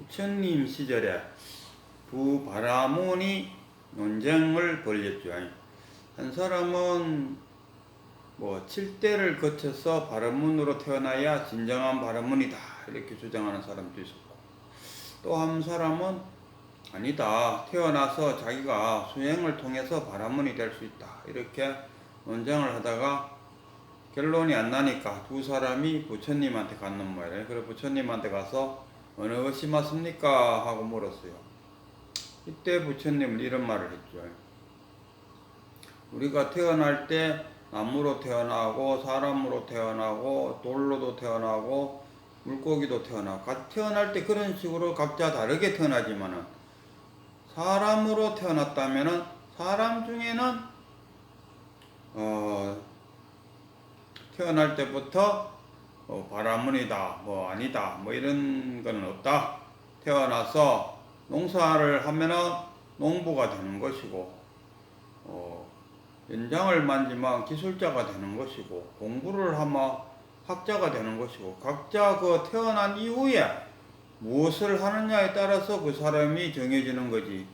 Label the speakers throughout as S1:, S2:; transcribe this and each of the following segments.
S1: 부처님 시절에 두 바라문이 논쟁을 벌였죠. 한 사람은 뭐 칠대를 거쳐서 바라문으로 태어나야 진정한 바라문이다 이렇게 주장하는 사람도 있었고 또 한 사람은 아니다 태어나서 자기가 수행을 통해서 바라문이 될 수 있다 이렇게 논쟁을 하다가 결론이 안 나니까 두 사람이 부처님한테 갔는 모양이에요. 그래 부처님한테 가서 어느 것이 맞습니까 하고 물었어요. 이때 부처님은 이런 말을 했죠. 우리가 태어날 때 나무로 태어나고 사람으로 태어나고 돌로도 태어나고 물고기도 태어나고 각 태어날 때 그런 식으로 각자 다르게 태어나지만은 사람으로 태어났다면은 사람 중에는 어 태어날 때부터 어, 바라문이다 뭐 아니다 뭐 이런 거는 없다. 태어나서 농사를 하면은 농부가 되는 것이고 어, 연장을 만지면 기술자가 되는 것이고 공부를 하면 학자가 되는 것이고 각자 그 태어난 이후에 무엇을 하느냐에 따라서 그 사람이 정해지는 거지.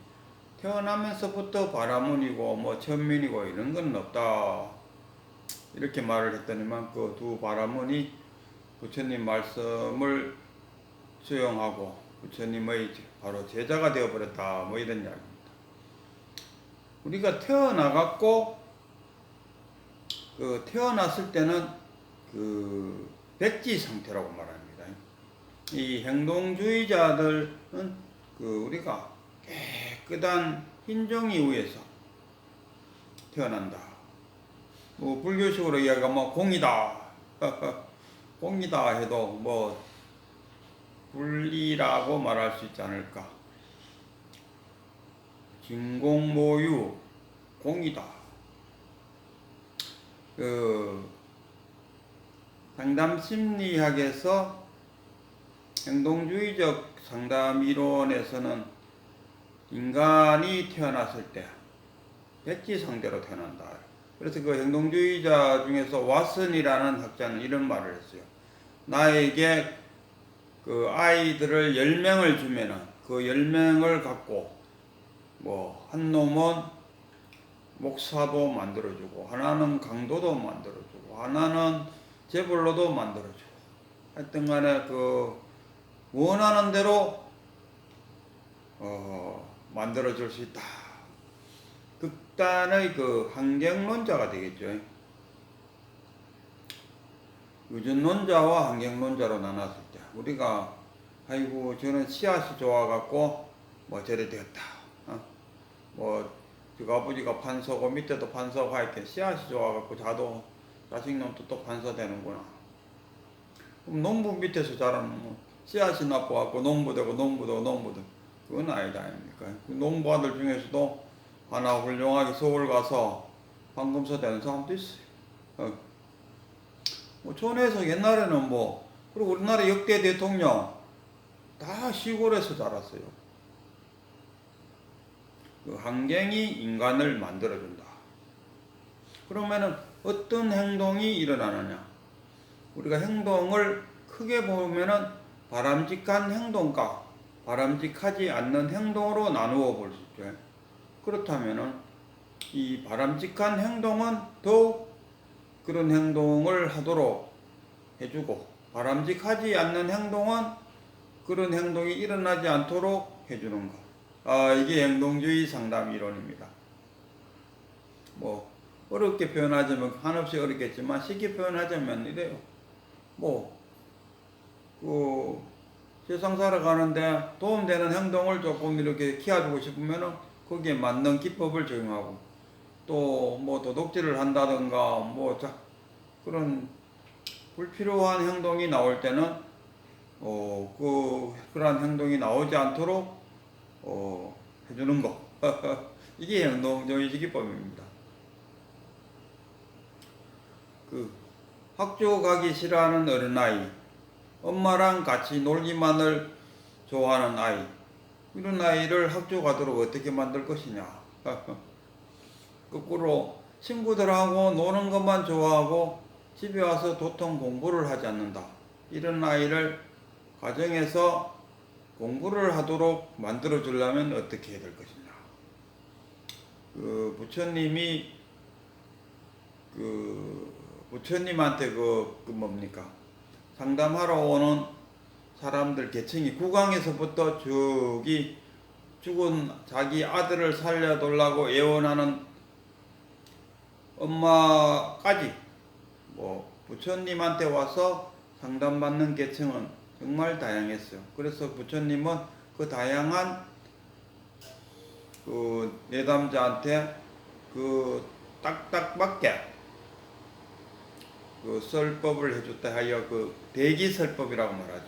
S1: 태어나면서부터 바라문이고 뭐 천민이고 이런 건 없다. 이렇게 말을 했더니만 그 두 바라문이 부처님 말씀을 수용하고 부처님의 바로 제자가 되어버렸다 뭐 이런 이야기입니다. 우리가 태어나갖고 그 태어났을 때는 그 백지 상태라고 말합니다. 이 행동주의자들은 그 우리가 깨끗한 흰종이 위에서 태어난다. 뭐 불교식으로 이야기하면 공이다. 공이다 해도 뭐 분리라고 말할 수 있지 않을까. 진공모유 공이다. 그 상담 심리학에서 행동주의적 상담 이론에서는 인간이 태어났을 때 백지 상대로 태어난다. 그래서 그 행동주의자 중에서 왓슨이라는 학자는 이런 말을 했어요. 나에게 그 아이들을 10명을 주면은 그 10명을 갖고 뭐 한 놈은 목사도 만들어주고 하나는 강도도 만들어주고 하나는 재벌로도 만들어주고 하여튼 간에 그 원하는 대로 어 만들어줄 수 있다. 극단의 그 환경론자가 되겠죠. 유전론자와 환경론자로 나눴을 때 우리가 아이고 저는 씨앗이 좋아갖고 뭐 저래 되었다. 어? 뭐 아버지가 판서고 밑에도 판서고 하여튼 씨앗이 좋아갖고 자도 자식놈도 또 판서 되는구나. 그럼 농부 밑에서 자라는 뭐 씨앗이 나빠갖고 농부 되고 농부 되고 농부 되고 그건 아니다 아닙니까? 그 농부 아들 중에서도 하나 훌륭하게 서울 가서 방금서 되는 사람도 있어요. 어. 뭐 촌에서 옛날에는 뭐 그리고 우리나라 역대 대통령 다 시골에서 자랐어요. 그 환경이 인간을 만들어준다. 그러면은 어떤 행동이 일어나느냐? 우리가 행동을 크게 보면은 바람직한 행동과 바람직하지 않는 행동으로 나누어 볼 수 있죠. 그렇다면은 이 바람직한 행동은 더욱 그런 행동을 하도록 해주고 바람직하지 않는 행동은 그런 행동이 일어나지 않도록 해주는 것. 아, 이게 행동주의 상담 이론입니다. 뭐 어렵게 표현하자면 한없이 어렵겠지만 쉽게 표현하자면 이래요. 뭐, 그, 세상 살아가는데 도움되는 행동을 조금 이렇게 키워주고 싶으면은 거기에 맞는 기법을 적용하고 또 뭐 도둑질을 한다든가 뭐 자, 그런 불필요한 행동이 나올 때는 어, 그, 그러한 행동이 나오지 않도록 어, 해주는 거. 이게 행동주의 기법입니다. 그 학교 가기 싫어하는 어린아이, 엄마랑 같이 놀기만을 좋아하는 아이, 이런 아이를 학교 가도록 어떻게 만들 것이냐. 거꾸로 친구들하고 노는 것만 좋아하고 집에 와서 도통 공부를 하지 않는다. 이런 아이를 가정에서 공부를 하도록 만들어 주려면 어떻게 해야 될 것이냐. 그 부처님이 그 부처님한테 그, 그 뭡니까 상담하러 오는 사람들 계층이 국왕에서부터 저기 죽은 자기 아들을 살려달라고 애원하는 엄마까지 뭐 부처님한테 와서 상담받는 계층은 정말 다양했어요. 그래서 부처님은 그 다양한 그 내담자한테 그 딱딱 맞게 그 설법을 해줬다 하여 그 대기설법이라고 말하죠.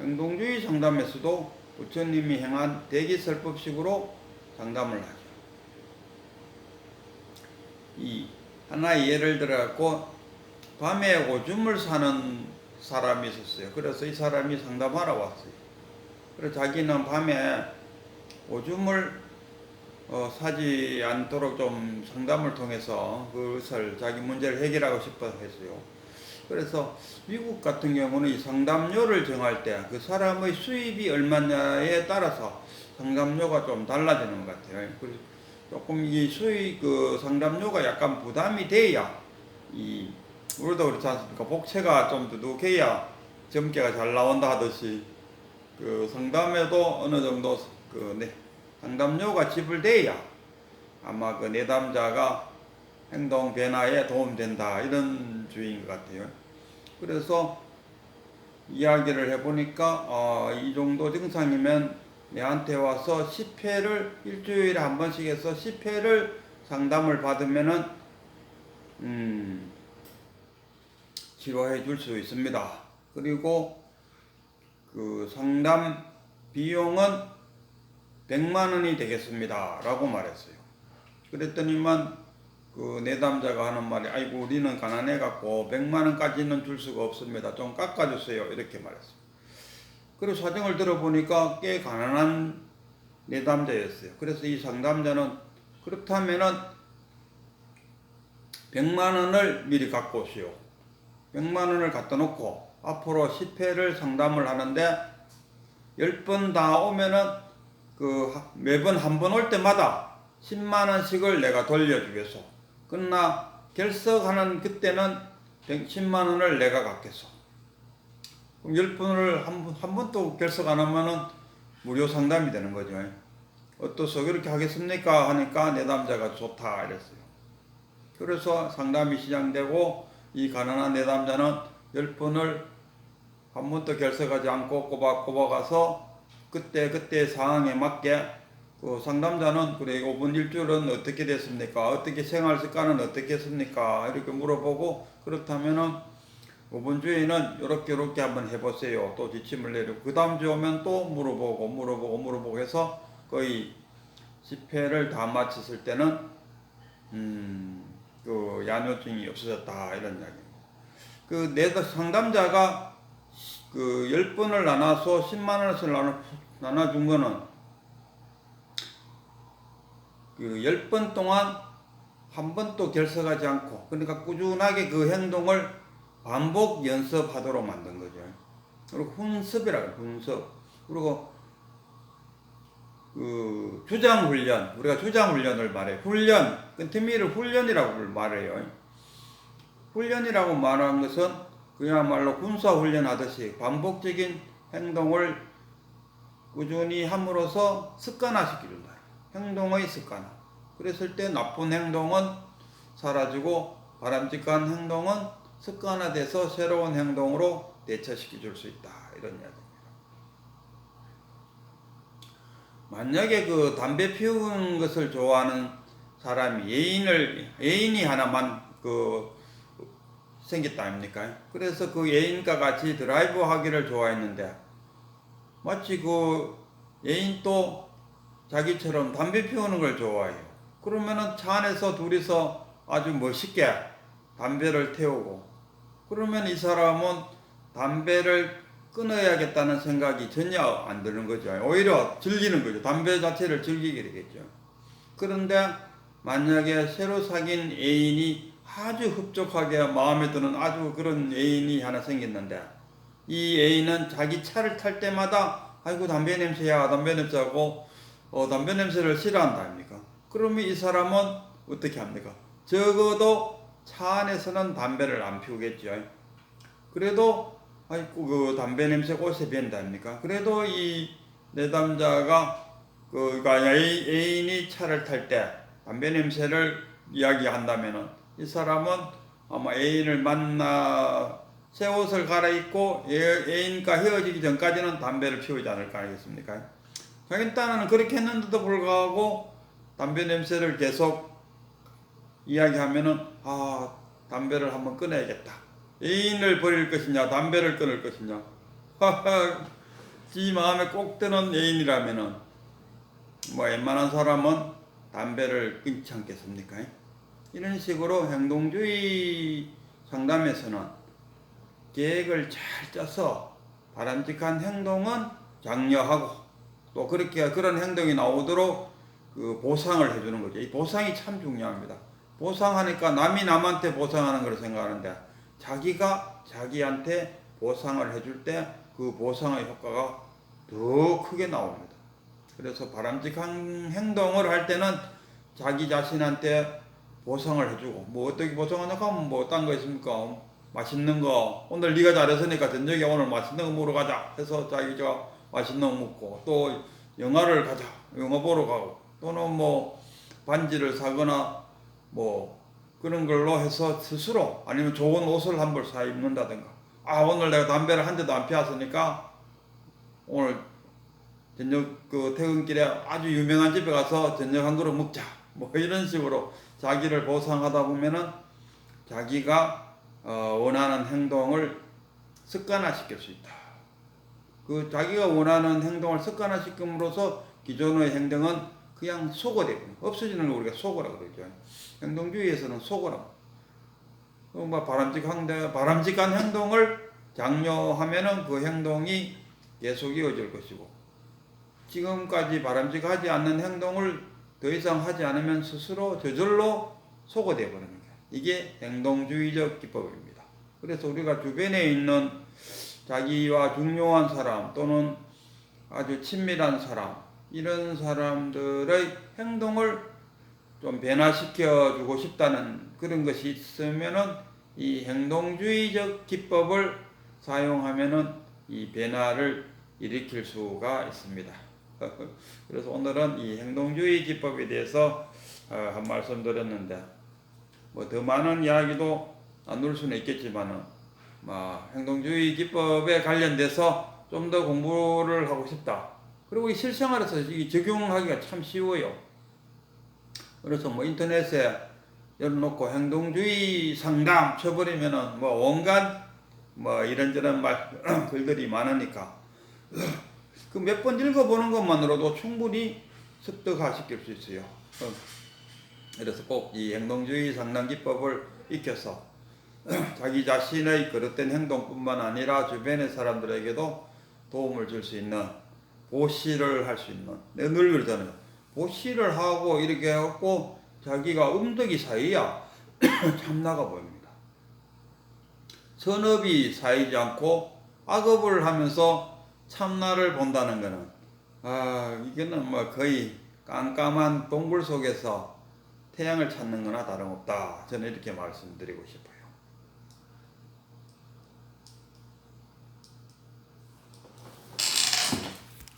S1: 행동주의 상담에서도 부처님이 행한 대기설법식으로 상담을 하죠. 이 하나의 예를 들어갖고 밤에 오줌을 사는 사람이 있었어요. 그래서 이 사람이 상담하러 왔어요. 그래서 자기는 밤에 오줌을 어, 사지 않도록 좀 상담을 통해서 그것을 자기 문제를 해결하고 싶어 했어요. 그래서 미국 같은 경우는 이 상담료를 정할 때 그 사람의 수입이 얼마냐에 따라서 상담료가 좀 달라지는 것 같아요. 조금 이 수익 그 상담료가 약간 부담이 돼야 이 우리도 그렇지 않습니까? 복채가 좀 두둑해야 점괘가 잘 나온다 하듯이 그 상담에도 어느 정도 그 네, 상담료가 지불돼야 아마 그 내담자가 행동 변화에 도움된다 이런 주의인 것 같아요. 그래서 이야기를 해보니까 어, 이 정도 증상이면 내한테 와서 10회를 일주일에 한 번씩 해서 10회를 상담을 받으면은 음, 치료해 줄 수 있습니다. 그리고 그 상담 비용은 100만 원이 되겠습니다. 라고 말했어요. 그랬더니만 그 내담자가 하는 말이 아이고 우리는 가난해 갖고 100만 원까지는 줄 수가 없습니다. 좀 깎아 주세요. 이렇게 말했어요. 그리고 사정을 들어보니까 꽤 가난한 내담자였어요. 그래서 이 상담자는 그렇다면은 100만 원을 미리 갖고 오시오. 100만 원을 갖다 놓고 앞으로 10회를 상담을 하는데 10번 다 오면은 그 하- 매번 한 번 올 때마다 10만 원씩을 내가 돌려주겠소. 그러나 결석하는 그때는 10만 원을 내가 갖겠소. 그럼 10번을 한, 번- 한 번도 결석 안 하면은 무료 상담이 되는 거죠. 어떠소? 그렇게 하겠습니까? 하니까 내담자가 좋다 이랬어요. 그래서 상담이 시작되고 이 가난한 내담자는 10번을 한 번도 결석하지 않고 꼬박꼬박 가서 그때 그때 상황에 맞게 그 상담자는 그래 5분 일주일은 어떻게 됐습니까? 어떻게 생활 습관은 어떻게 했습니까? 이렇게 물어보고 그렇다면은 5분 주에는 이렇게 이렇게 한번 해보세요. 또 지침을 내리고 그 다음 주 오면 또 물어보고 물어보고 물어보고 해서 거의 10회를 다 마쳤을 때는 음, 그 야뇨증이 없어졌다 이런 이야기입니다. 그 내가 상담자가 그 10번을 나눠서 10만 원을 나눠, 나눠준 거는 그 10번 동안 한 번도 결석하지 않고 그러니까 꾸준하게 그 행동을 반복 연습하도록 만든 거죠. 그리고 훈습이라고 훈습. 그리고 그 주장 훈련 우리가 주장 훈련을 말해 훈련 그 팀미를 훈련이라고 말해요. 훈련이라고 말하는 것은 그야말로 군사 훈련하듯이 반복적인 행동을 꾸준히 함으로써 습관화시키는 거예요. 행동의 습관화. 그랬을 때 나쁜 행동은 사라지고 바람직한 행동은 습관화돼서 새로운 행동으로 대처시켜 줄 수 있다. 이런 이야기입니다. 만약에 그 담배 피우는 것을 좋아하는 사람이 애인을 애인이 하나만 그 생겼다 아닙니까? 그래서 그 애인과 같이 드라이브 하기를 좋아했는데 마치 그 애인도 자기처럼 담배 피우는 걸 좋아해요. 그러면은 차 안에서 둘이서 아주 멋있게 담배를 태우고 그러면 이 사람은 담배를 끊어야겠다는 생각이 전혀 안 드는 거죠. 오히려 즐기는 거죠. 담배 자체를 즐기게 되겠죠. 그런데 만약에 새로 사귄 애인이 아주 흡족하게 마음에 드는 아주 그런 애인이 하나 생겼는데 이 A는 자기 차를 탈 때마다 아이고 담배 냄새야 담배 냄새하고 어, 담배 냄새를 싫어한다 아닙니까? 그러면 이 사람은 어떻게 합니까? 적어도 차 안에서는 담배를 안 피우겠죠. 그래도 아이고 그 담배 냄새 꽃에 밴다 아닙니까? 그래도 이 내담자가 그가 애인이 차를 탈 때 담배 냄새를 이야기한다면은 이 사람은 아마 애인을 만나 새 옷을 갈아입고 애- 애인과 헤어지기 전까지는 담배를 피우지 않을까 하겠습니까? 자기 딴에는 그렇게 했는데도 불구하고 담배 냄새를 계속 이야기하면은 아 담배를 한번 끊어야겠다. 애인을 버릴 것이냐 담배를 끊을 것이냐. 지 마음에 꼭 드는 애인이라면은 뭐 웬만한 사람은 담배를 끊지 않겠습니까? 이런 식으로 행동주의 상담에서는 계획을 잘 짜서 바람직한 행동은 장려하고 또 그렇게 그런 행동이 나오도록 그 보상을 해주는 거죠. 이 보상이 참 중요합니다. 보상하니까 남이 남한테 보상하는 걸 생각하는데 자기가 자기한테 보상을 해줄 때 그 보상의 효과가 더 크게 나옵니다. 그래서 바람직한 행동을 할 때는 자기 자신한테 보상을 해주고 뭐 어떻게 보상하냐고 하면 뭐딴거 있습니까? 맛있는 거 오늘 네가 잘했으니까 저녁에 오늘 맛있는 거 먹으러 가자 해서 자기가 맛있는 거 먹고 또 영화를 가자 영화 보러 가고 또는 뭐 반지를 사거나 뭐 그런 걸로 해서 스스로 아니면 좋은 옷을 한 벌 사 입는다든가 아 오늘 내가 담배를 한 대도 안 피웠으니까 오늘 저녁 그 퇴근길에 아주 유명한 집에 가서 저녁 한 그릇 먹자 뭐 이런 식으로 자기를 보상하다 보면은 자기가 어, 원하는 행동을 습관화 시킬 수 있다. 그 자기가 원하는 행동을 습관화 시킴으로써 기존의 행동은 그냥 소거되고 없어지는 걸 우리가 소거라 그러죠. 행동주의에서는 소거라. 뭐 바람직한 데- 바람직한 행동을 장려하면은 그 행동이 계속 이어질 것이고 지금까지 바람직하지 않는 행동을 더 이상 하지 않으면 스스로 저절로 소거되어 버리는 거예요. 이게 행동주의적 기법입니다. 그래서 우리가 주변에 있는 자기와 중요한 사람 또는 아주 친밀한 사람 이런 사람들의 행동을 좀 변화시켜 주고 싶다는 그런 것이 있으면은 이 행동주의적 기법을 사용하면은 이 변화를 일으킬 수가 있습니다. 그래서 오늘은 이 행동주의 기법에 대해서 어, 한 말씀 드렸는데 뭐 더 많은 이야기도 나눌 수는 있겠지만은 뭐 행동주의 기법에 관련돼서 좀 더 공부를 하고 싶다. 그리고 이 실생활에서 이 적용하기가 참 쉬워요. 그래서 뭐 인터넷에 열어놓고 행동주의 상담 쳐버리면은 뭐 온갖 뭐 이런저런 말 글들이 많으니까 그 몇 번 읽어보는 것만으로도 충분히 습득화시킬 수 있어요. 어. 그래서 꼭 이 행동주의 상담 기법을 익혀서 자기 자신의 그릇된 행동뿐만 아니라 주변의 사람들에게도 도움을 줄 수 있는 보시를 할 수 있는 늘 그러잖아요. 보시를 하고 이렇게 해갖고 자기가 음덕이 쌓여야 참나가 보입니다. 선업이 쌓이지 않고 악업을 하면서 참나를 본다는 것은 아 이거는 뭐 거의 깜깜한 동굴 속에서 태양을 찾는 거나 다름없다. 저는 이렇게 말씀드리고 싶습니다.